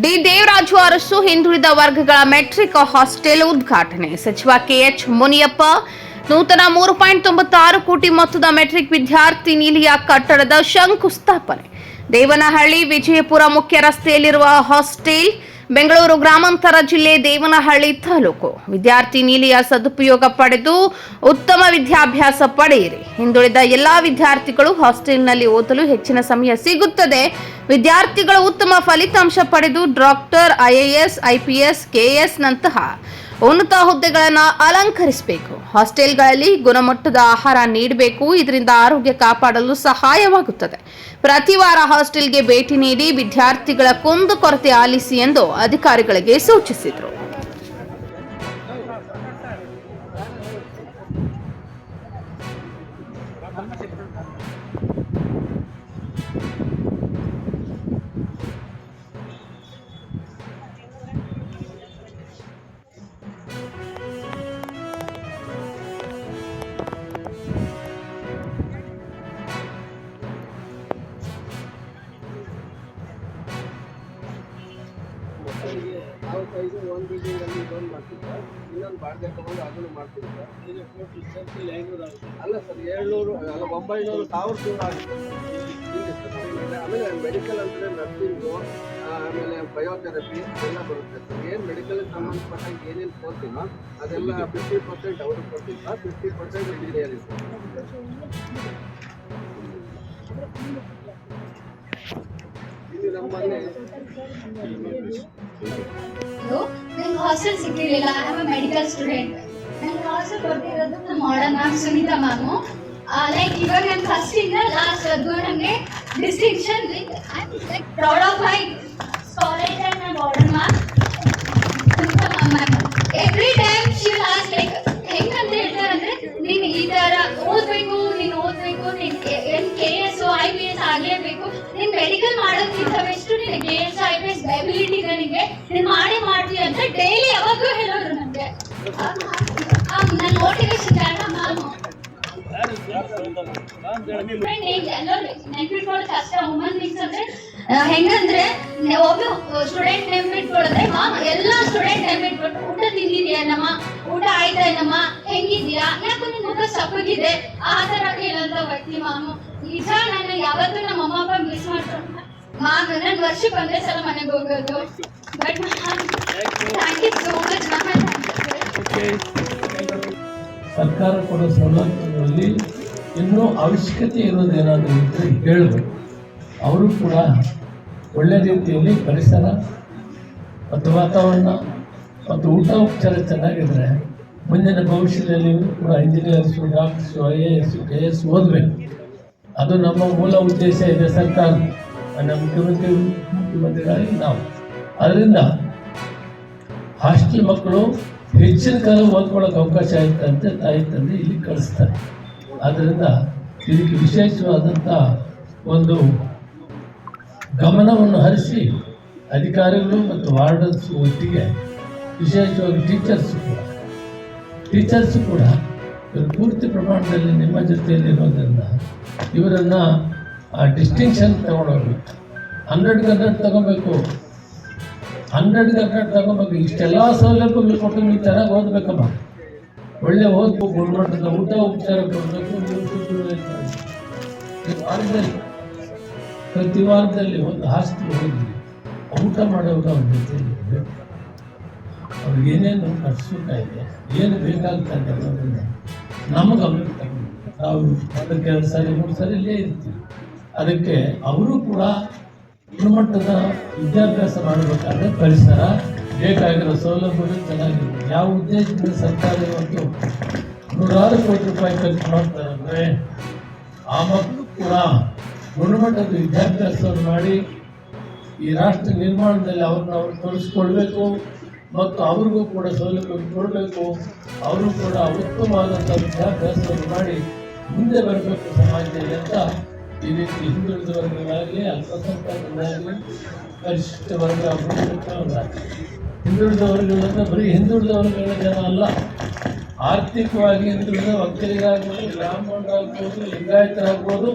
D Devaraju Arasu ಹಿಂದುಳಿದ ವರ್ಗಗಳ metric hostel ಉದ್ಘಾಟನೆ. ಸಚಿವ ಕೆಎಚ್ ಮುನಿಯಪ್ಪ, ನೂತನ ಮೂರು ಪಾಯಿಂಟ್ ತೊಂಬತ್ತಾರು ಕೋಟಿ ಮೊತ್ತದ ಮೆಟ್ರಿಕ್ ವಿದ್ಯಾರ್ಥಿ ನಿಲಯ ಕಟ್ಟಡದ ಶಂಕುಸ್ಥಾಪನೆ. ದೇವನಹಳ್ಳಿ, ವಿಜಯಪುರ ಮುಖ್ಯ ರಸ್ತೆಯಲ್ಲಿರುವ ಹಾಸ್ಟೆಲ್ ಬೆಂಗಳೂರು ಗ್ರಾಮಾಂತರ ಜಿಲ್ಲೆ ದೇವನಹಳ್ಳಿ ತಾಲೂಕು. ವಿದ್ಯಾರ್ಥಿ ನೀಲಿಯ ಸದುಪಯೋಗ ಪಡೆದು ಉತ್ತಮ ವಿದ್ಯಾಭ್ಯಾಸ ಪಡೆಯಿರಿ. ಹಿಂದುಳಿದ ಎಲ್ಲಾ ವಿದ್ಯಾರ್ಥಿಗಳು ಹಾಸ್ಟೆಲ್ನಲ್ಲಿ ಓದಲು ಹೆಚ್ಚಿನ ಸಮಯ ಸಿಗುತ್ತದೆ. ವಿದ್ಯಾರ್ಥಿಗಳು ಉತ್ತಮ ಫಲಿತಾಂಶ ಪಡೆದು ಡಾಕ್ಟರ್ ಐಎಎಸ್ ಐಪಿಎಸ್ ಕೆಎಸ್ ನಂತಹ ಉನ್ನತ ಹುದ್ದೆಗಳನ್ನು ಅಲಂಕರಿಸಬೇಕು. ಹಾಸ್ಟೆಲ್ಗಳಲ್ಲಿ ಗುಣಮಟ್ಟದ ಆಹಾರ ನೀಡಬೇಕು. ಇದರಿಂದ ಆರೋಗ್ಯ ಕಾಪಾಡಲು ಸಹಾಯವಾಗುತ್ತದೆ. ಪ್ರತಿ ವಾರ ಹಾಸ್ಟೆಲ್ಗೆ ಭೇಟಿ ನೀಡಿ ವಿದ್ಯಾರ್ಥಿಗಳ ಕುಂದು ಕೊರತೆ ಆಲಿಸಿ ಎಂದು ಅಧಿಕಾರಿಗಳಿಗೆ ಸೂಚಿಸಿದರು. ಒಂದು ಅಲ್ಲಿ ಇದೊಂದು ಮಾಡ್ತಿದ್ದ ಇನ್ನೊಂದು ಬಾಡಿಗೆ ತಗೊಂಡು ಅದನ್ನು ಆಗುತ್ತೆ. ಅಲ್ಲ ಸರ್ ಏಳ್ನೂರು ಅಲ್ಲ ಒಂಬೈನೂರು ಸಾವಿರ ದೂರ ಆಗುತ್ತೆ. ಹಿಂದೆ ಸರ್ ಆಮೇಲೆ ಮೆಡಿಕಲ್ ಅಂದರೆ ನರ್ಸಿಂಗು ಆಮೇಲೆ ಬಯೋಥೆರಪಿ ಎಲ್ಲ ಬರುತ್ತೆ ಸರ್. ಏನು ಮೆಡಿಕಲ್ಗೆ ಸಂಬಂಧಪಟ್ಟಂಗೆ ಏನೇನು ಕೊಡ್ತೀನೋ ಅದೆಲ್ಲ ಫಿಫ್ಟಿ ಪರ್ಸೆಂಟ್ ಅವ್ರಿಗೆ ಕೊಡ್ತಿಲ್ಲ. ಫಿಫ್ಟಿ ಪರ್ಸೆಂಟ್ ಇಂಜಿನಿಯರಿಂಗ್ ಇಲ್ಲಿ ನಮ್ಮಲ್ಲಿ ನಂಗೆ ಹಾಸ್ಟೆಲ್ ಸಿಕ್ಕಿರಲಿಲ್ಲ ಐ ಆಮ್ ಮೆಡಿಕಲ್ ಸ್ಟೂಡೆಂಟ್ ನಂಗೆ ಹಾಸ್ಟೆಲ್ ಕೊಟ್ಟಿರೋದು ನಮ್ಮ modern ma'am Sunita ma'am like ಇವಾಗ ನಾನು ಫಸ್ಟ್ ಇಂದ ಲಾಸ್ಟ್ ಅದು ನನಗೆ distinction like proud of my ಹೆಂಗಂದ್ರೆ ಒಬ್ಬ ಸ್ಟೂಡೆಂಟ್ ನೆನ್ಪಿಟ್ಕೊಳ್ಳೋದ್ರೆ ಮಾಮ್ ಎಲ್ಲಾ ಸ್ಟೂಡೆಂಟ್ ನೆನ್ಪಿಟ್ಬಿಟ್ಟು ಊಟ ತಿಂದಿದ್ಯಾ ಊಟ ಆಯ್ತಾ ಏನಮ್ಮ? ಹೆಂಗಿದ್ಯಾ? ಯಾಕೆ ನಿನ್ ಮುಖ ಸಪ್ಪಗಿದೆ. ಆ ತರ ಕೇಳಂತ ವ್ಯಕ್ತಿ ಮಾಮು ನಿಜ ನಾನು ಯಾವತ್ತೂ ನಮ್ಮ ಅಮ್ಮ, ಅಪ್ಪ ಮಿಸ್ ಮಾಮ್ ನಾನು ವರ್ಷಕ್ಕೆ ಒಂದೇ ಸಲ ಮನೆಗೆ ಹೋಗೋದು. But thank you so much ma'am ಸರ್ಕಾರ ಕೊಡೋ ಸೌಲಭ್ಯಗಳಲ್ಲಿ ಇನ್ನೂ ಅವಶ್ಯಕತೆ ಇರೋದೇನಾದರೂ ಇದ್ದರೆ ಹೇಳಿದ್ರು ಅವರು ಕೂಡ ಒಳ್ಳೆ ರೀತಿಯಲ್ಲಿ ಪರಿಸರ ಮತ್ತು ವಾತಾವರಣ ಮತ್ತು ಊಟ ಉಪಚಾರ ಚೆನ್ನಾಗಿದ್ರೆ ಮುಂದಿನ ಭವಿಷ್ಯದಲ್ಲಿ ಕೂಡ engineers doctors I A S K S ಓದಬೇಕು. ಅದು ನಮ್ಮ ಮೂಲ ಉದ್ದೇಶ ಇದೆ ಸರ್ಕಾರ. ನಮ್ಮ ಮುಖ್ಯಮಂತ್ರಿ, ಮುಖ್ಯಮಂತ್ರಿಗಳಾಗಿ ನಾವು. ಅದರಿಂದ ಹಾಸ್ಟೆಲ್ ಮಕ್ಕಳು ಹೆಚ್ಚಿನ ಕಾಲ ಓದ್ಕೊಳ್ಳೋಕೆ ಅವಕಾಶ ಆಯ್ತಂತೆ ತಾಯಿ ತಂದೆ ಇಲ್ಲಿ ಕಳಿಸ್ತಾರೆ. ಆದ್ದರಿಂದ ಇದಕ್ಕೆ ವಿಶೇಷವಾದಂಥ ಒಂದು ಗಮನವನ್ನು ಹರಿಸಿ ಅಧಿಕಾರಿಗಳು ಮತ್ತು ವಾರ್ಡನ್ಸ್ ಒಟ್ಟಿಗೆ ವಿಶೇಷವಾಗಿ ಟೀಚರ್ಸ್ ಕೂಡ ಟೀಚರ್ಸ್ ಕೂಡ ಇವರು ಪೂರ್ತಿ ಪ್ರಮಾಣದಲ್ಲಿ ನಿಮ್ಮ ಜೊತೆಯಲ್ಲಿ ಇರೋದ್ರಿಂದ ಇವರನ್ನು ಡಿಸ್ಟಿಂಕ್ಷನ್ ತಗೊಂಡೋಗ್ಬೇಕು. ಹಂಡ್ರೆಡ್ ಹಂಡ್ರೆಡ್ ತಗೋಬೇಕು. ಹಂಡ್ರೆಡ್ ಹಂಡ್ರೆಡ್ ತಗೋಬೇಕು ಇಷ್ಟೆಲ್ಲ ಸೌಲಭ್ಯಗಳು ಕೊಟ್ಟು ನೀವು ಚೆನ್ನಾಗಿ ಓದಬೇಕಮ್ಮ ಒಳ್ಳೆ ಓದ್ಬೇಕು, ಗುಣಮಟ್ಟದ ಊಟ, ಉಪಚಾರ ಕೊಡಬೇಕು ವಾರದಲ್ಲಿ, ಪ್ರತಿ ವಾರದಲ್ಲಿ ಒಂದು ಹಾಸ್ಟೆಲ್ ಹೋಗಿ ಊಟ ಮಾಡೋದು ಅವ್ರ ಜೊತೆ. ಅವ್ರಿಗೆ ಏನೇನು ಕಟ್ಸುಕ ಇದೆ, ಏನು ಬೇಕಾಗ್ತದೆ ಅನ್ನೋದನ್ನ ನಮಗೆ ಅವ್ರಿಗೆ ನಾವು ಅದಕ್ಕೆ ಎರಡು ಸಾರಿ, ಮೂರು ಸಾರಿ ಇಲ್ಲೇ ಇರ್ತೀವಿ ಅದಕ್ಕೆ ಅವರು ಕೂಡ ಗುಣಮಟ್ಟದ ವಿದ್ಯಾಭ್ಯಾಸ ಮಾಡಬೇಕಾದ್ರೆ ಪರಿಸರ, ಬೇಕಾಗಿರೋ ಸೌಲಭ್ಯಗಳು ಚೆನ್ನಾಗಿರುತ್ತೆ ಯಾವ ಉದ್ದೇಶದಿಂದ ಸರ್ಕಾರ ಇವತ್ತು ನೂರಾರು ಕೋಟಿ ರೂಪಾಯಿ ಖರ್ಚು ಮಾಡ್ತಾರೆ ಅಂದರೆ ಆ ಮಕ್ಕಳು ಕೂಡ ಗುಣಮಟ್ಟದ ವಿದ್ಯಾಭ್ಯಾಸವನ್ನು ಮಾಡಿ ಈ ರಾಷ್ಟ್ರ ನಿರ್ಮಾಣದಲ್ಲಿ ಅವ್ರನ್ನ ಅವ್ರು ತೊಡಗಿಸ್ಕೊಳ್ಬೇಕು ಮತ್ತು ಅವ್ರಿಗೂ ಕೂಡ ಸೌಲಭ್ಯ ಕೊಡಬೇಕು. ಅವರು ಕೂಡ ಉತ್ತಮವಾದಂಥ ವಿದ್ಯಾಭ್ಯಾಸವನ್ನು ಮಾಡಿ ಮುಂದೆ ಬರಬೇಕು ಸಮಾಜದಲ್ಲಿ ಅಂತ ಇದೇ ಹಿಂದುಳಿದ ವರ್ಗಗಳಾಗಲಿ ಅಲ್ಪಸಂಖ್ಯಾತರಾಗಲಿ ಪರಿಶಿಷ್ಟ ವರ್ಗ ಅಪರಿಶಿಷ್ಟವರಾಗಲಿ ಹಿಂದುಳಿದ ಬರೀ ಹಿಂದುಳಿದ ಜನ ಅಲ್ಲ ಆರ್ಥಿಕವಾಗಿ ಹಿಂದುಳಿದ ಒಕ್ಕಲಿಗರಾಗ್ಬೋದು ಬ್ರಾಹ್ಮಣರಾಗ್ಬೋದು ಲಿಂಗಾಯತರಾಗ್ಬೋದು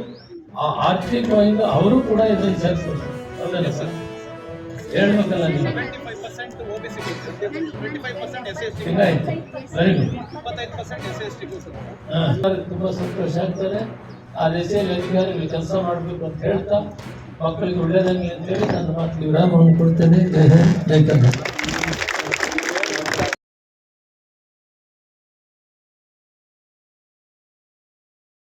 ಆ ಆರ್ಥಿಕವಾಗಿ ಅವರು ಕೂಡ ಇದನ್ನು ಸೇರಿಸ್ಬೋದು. ಹೌದಲ್ಲ ಸರ್? ಹೇಳ್ಬೇಕಲ್ಲ ನೀವು. ವೆರಿ ಗುಡ್ ತುಂಬ ಸಂತೋಷ ಆಗ್ತಾರೆ ಆ ರೀತಿಯಲ್ಲಿ ಅಧಿಕಾರಿಗಳು ಕೆಲಸ ಮಾಡಬೇಕು ಅಂತ ಹೇಳ್ತಾ, ಮಕ್ಕಳಿಗೆ ಒಳ್ಳೆಯದಂಗೆ ಅಂತೇಳಿ ನನ್ನ ಮಾತು ವಿರಾಮವನ್ನು ಕೊಡ್ತೇನೆ. ಜೈ